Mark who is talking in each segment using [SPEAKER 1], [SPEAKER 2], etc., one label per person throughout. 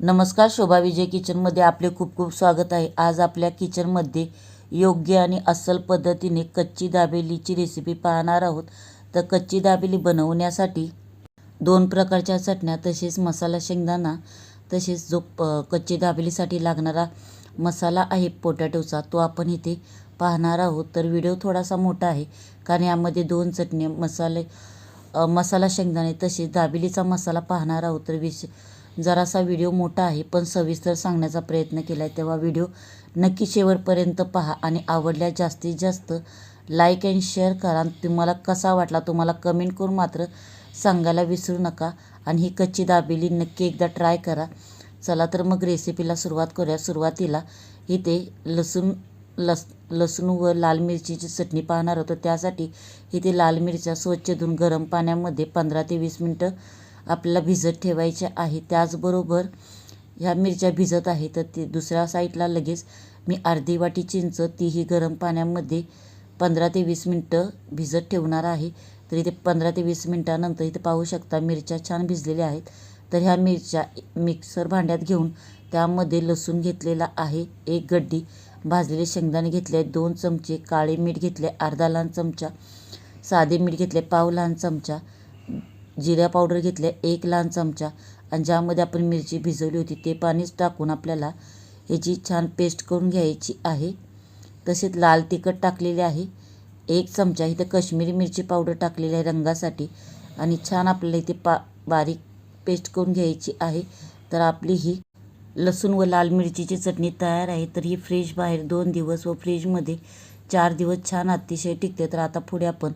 [SPEAKER 1] नमस्कार शोभा विजय किचनमध्ये आपले खूप खूप स्वागत आहे. आज आपल्या किचनमध्ये योग्य आणि अस्सल पद्धतीने कच्ची दाबेलीची रेसिपी पाहणार आहोत. तर कच्ची दाबेली बनवण्यासाठी दोन प्रकारच्या चटण्या तसेच मसाला शेंगदाणा तसेच जो प कच्ची दाबेलीसाठी लागणारा मसाला आहे पोटॅटोचा तो आपण इथे पाहणार आहोत. तर व्हिडिओ थोडासा मोठा आहे कारण यामध्ये दोन चटणी मसाले मसाला शेंगदाणे तसेच दाबेलीचा मसाला पाहणार आहोत. तर विशेष जरासा व्हिडिओ मोठा आहे पण सविस्तर सांगण्याचा प्रयत्न केला आहे तेव्हा व्हिडिओ नक्की शेवटपर्यंत पहा आणि आवडल्यास जास्तीत जास्त लाईक अँड शेअर करा. तुम्हाला कसा वाटला तुम्हाला कमेंट करून मात्र सांगायला विसरू नका आणि ही कच्ची दाबेली नक्की एकदा ट्राय करा. चला तर मग रेसिपीला सुरुवात करूया. सुरुवातीला इथे लसूण लस लसूण व लाल मिरचीची चटणी पाहणार होतो त्यासाठी इथे लाल मिरच्या स्वच्छ धुवून गरम पाण्यामध्ये पंधरा ते वीस मिनटं आपल्याला भिजत ठेवायचे आहे. त्याचबरोबर ह्या मिरच्या भिजत आहे तर ती दुसऱ्या साईडला लगेच मी अर्धी वाटी चिंच तीही गरम पाण्यामध्ये पंधरा ते वीस मिनटं भिजत ठेवणार आहे. तर इथे पंधरा ते वीस मिनटानंतर इथे पाहू शकता मिरच्या छान भिजलेल्या आहेत. तर ह्या मिरच्या मिक्सर भांड्यात घेऊन त्यामध्ये लसूण घेतलेला आहे एक गड्डी भाजलेले शेंगदाणे घेतले आहेत दोन चमचे काळे मीठ घेतले अर्धा लहान चमचा साधे मीठ घेतले पाव लहान चमचा जिरा पावडर घेतल्या एक लहान चमचा आणि ज्यामध्ये आपण मिरची भिजवली होती ते पाणीच टाकून आपल्याला ह्याची छान पेस्ट करून घ्यायची आहे. तसेच लाल तिखट टाकलेले आहे. एक चमचा इथं कश्मीरी मिरची पावडर टाकलेली आहे रंगासाठी आणि छान आपल्याला इथे पा बारीक पेस्ट करून घ्यायची आहे. तर आपली ही लसूण व लाल मिरचीची चटणी तयार आहे. तर ही फ्रीज बाहेर दोन दिवस व फ्रीजमध्ये चार दिवस छान अतिशय टिकते. तर आता पुढे आपण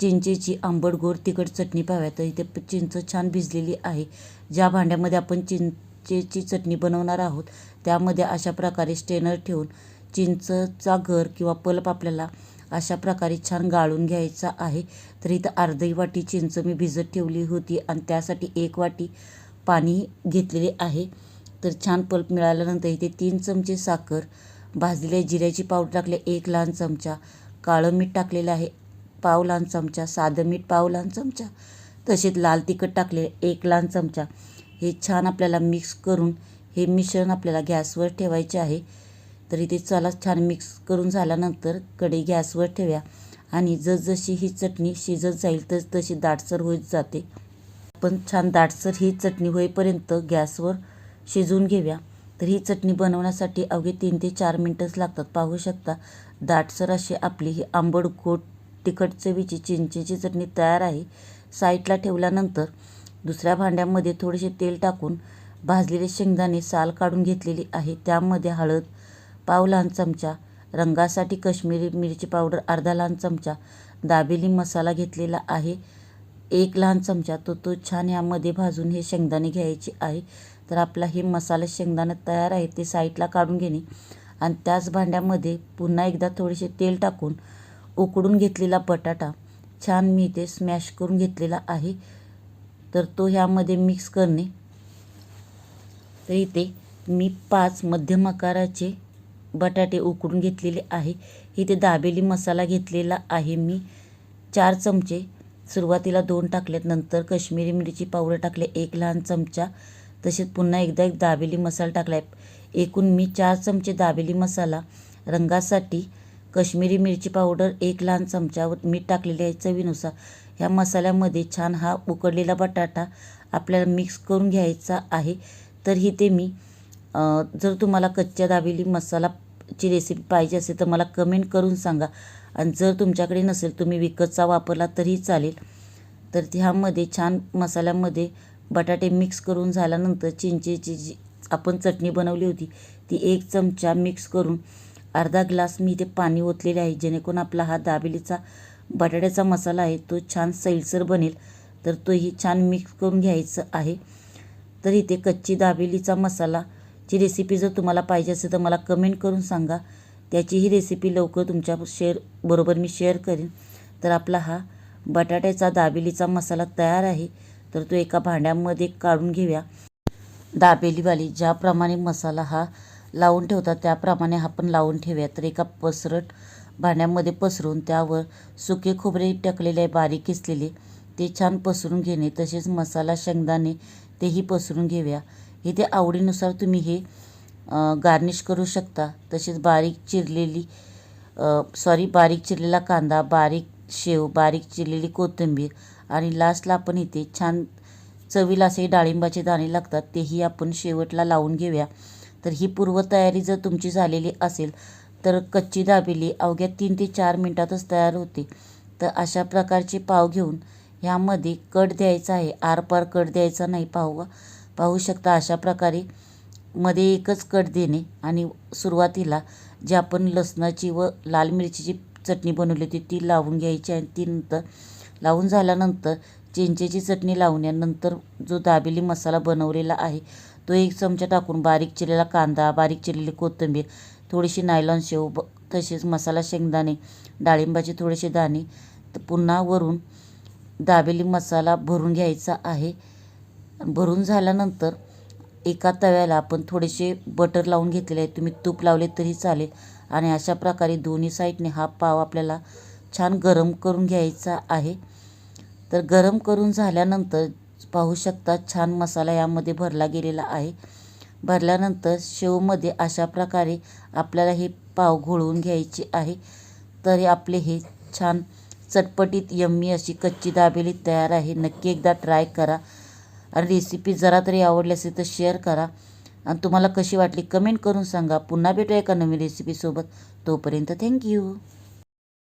[SPEAKER 1] चिंचेची आंबट गोड तिखट चटणी पाहाव्या तर इथे चिंच छान भिजलेली आहे. ज्या भांड्यामध्ये आपण चिंचेची चटणी बनवणार आहोत त्यामध्ये अशा प्रकारे स्टेनर ठेवून चिंचचा घर किंवा पल्प आपल्याला अशा प्रकारे छान गाळून घ्यायचा आहे. तर इथं अर्धी वाटी चिंच मी भिजत ठेवली होती आणि त्यासाठी एक वाटी पाणी घेतलेले आहे. तर छान पल्प मिळाल्यानंतर इथे तीन चमचे साखर भाजलेल्या जिऱ्याची पावडर टाकले एक लहान चमचा काळं मीठ टाकलेलं आहे पाव लहान चमचा साधं मीठ पाव लहान चमचा तसेच लाल तिखट टाकले एक लहान चमचा. हे छान आपल्याला मिक्स करून हे मिश्रण आपल्याला गॅसवर ठेवायचे आहे. तर इथे चला छान मिक्स करून झाल्यानंतर कढई गॅसवर ठेव्या आणि जसजशी ही चटणी शिजत जाईल तस तशी दाटसर होत जाते. आपण छान दाटसर ही चटणी होईपर्यंत गॅसवर शिजवून घेऊया. तर ही चटणी बनवण्यासाठी अवघे तीन ते चार मिनटंच लागतात. पाहू शकता दाटसर अशी आपली ही आंबट गोड तिखट चवीची चिंचेची चटणी तयार आहे. साईडला ठेवल्यानंतर दुसऱ्या भांड्यामध्ये थोडेसे तेल टाकून भाजलेले शेंगदाणे साल काढून घेतलेली आहे. त्यामध्ये हळद पाव लहान चमचा रंगासाठी कश्मीरी मिरची पावडर अर्धा लहान चमचा दाबेली मसाला घेतलेला आहे. एक लहान चमचा तो तो छान यामध्ये भाजून हे शेंगदाणे घ्यायचे आहे. तर आपला हे मसाला शेंगदाणे तयार आहे ते साईडला काढून घेणे. आणि त्याच भांड्यामध्ये पुन्हा एकदा थोडेसे तेल टाकून उकडून घेतलेला बटाटा छान मी इथे स्मॅश करून घेतलेला आहे. तर तो ह्यामध्ये मिक्स करणे. तर इथे मी पाच मध्यम आकाराचे बटाटे उकडून घेतलेले आहे. इथे दाबेली मसाला घेतलेला आहे मी. चार चमचे सुरुवातीला दोन टाकलेत नंतर कश्मीरी मिरची पावडर टाकले एक लहान चमचा. तसेच पुन्हा एकदा एक दाबेली मसाला टाकला आहे एकूण मी चार चमचे दाबेली मसाला रंगासाठी कश्मीरी मिरची पावडर एक लहान चमचा व मीठ टाकलेले आहे चवीनुसार. ह्या मसाल्यामध्ये छान हा उकडलेला बटाटा आपल्याला मिक्स करून घ्यायचा आहे. तर ते मी जर तुम्हाला कच्च्या दाबेली मसालाची रेसिपी पाहिजे असेल तर मला कमेंट करून सांगा. आणि जर तुमच्याकडे नसेल तुम्ही विकतचा वापरला तरीही चालेल. तर ह्यामध्ये छान मसाल्यामध्ये बटाटे मिक्स करून झाल्यानंतर चिंचेची जी आपण चटणी बनवली होती ती एक चमचा मिक्स करून अर्धा ग्लास मी इथे पाणी ओतलेले आहे. जेणेकरून आपला हा दाबेलीचा बटाट्याचा मसाला आहे तो छान सैलसर बनेल. तर तोही छान मिक्स करून घ्यायचं आहे. तर इथे कच्ची दाबेलीचा मसालाची रेसिपी जर तुम्हाला पाहिजे असेल तर मला कमेंट करून सांगा. त्याची ही रेसिपी लवकर तुमच्या शेअर बरोबर मी शेअर करेन. तर आपला हा बटाट्याचा दाबेलीचा मसाला तयार आहे. तर तो एका भांड्यामध्ये काढून घेऊया. दाबेलीवाली ज्याप्रमाणे मसाला हा लावून ठेवतात. त्याप्रमाणे हा पण लावून ठेवूया तर एका पसरट भांड्यामध्ये पसरून त्यावर सुके खोबरे टाकलेले आहे बारीक किसलेले. ते छान पसरून घेणे. तसेच मसाला शेंगदाणे तेही पसरून घेऊया. इथे आवडीनुसार तुम्ही हे गार्निश करू शकता. तसेच बारीक चिरलेली सॉरी बारीक चिरलेला कांदा बारीक शेव बारीक चिरलेली कोथिंबीर आणि लास्टला आपण इथे छान चवीला असे डाळिंबाचे दाणे लागतात तेही आपण शेवटला लावून घेऊया. तर ही पूर्वतयारी जर तुमची झालेली असेल तर कच्ची दाबेली अवघ्या तीन ते चार मिनटातच तयार होते. तर अशा प्रकारचे पाव घेऊन ह्यामध्ये कट द्यायचा आहे. आरपार कट द्यायचा नाही पाहू पाहू शकता अशा प्रकारे मध्ये एकच कट देणे आणि सुरुवातीला जे आपण लसणाची व लाल मिरचीची चटणी बनवली होती ती लावून घ्यायची आणि ती नंतर लावून झाल्यानंतर चिंचेची चटणी लावण्यानंतर जो दाबेली मसाला बनवलेला आहे तो एक चमचा टाकून बारीक चिरलेला कांदा बारीक चिरलेली कोथिंबीर थोडीशी नायलॉन शेव ब तसेच मसाला शेंगदाणे डाळिंबाचे थोडेसे दाणे तर पुन्हा वरून दाबेली मसाला भरून घ्यायचा आहे. भरून झाल्यानंतर एका तव्याला आपण थोडेसे बटर लावून घेतलेले आहे तुम्ही तूप लावले तरी चालेल. आणि अशा प्रकारे दोन्ही साईडने हा पाव आपल्याला छान गरम करून घ्यायचा आहे. तर गरम करून झाल्यानंतर पाहू शकता छान मसाला यामध्ये भरला गेलेला आहे. भरल्यानंतर शेवमध्ये अशा प्रकारे आपल्याला हे पाव घोळवून घ्यायचे आहे. तरी आपले हे छान चटपटीत यम्मी अशी कच्ची दाबेली तयार आहे. नक्की एकदा ट्राय करा. आणि रेसिपी जरा तरी आवडली असेल तर शेअर करा. आणि तुम्हाला कशी वाटली कमेंट करून सांगा. पुन्हा भेटूया एका नवीन रेसिपीसोबत तोपर्यंत थँक्यू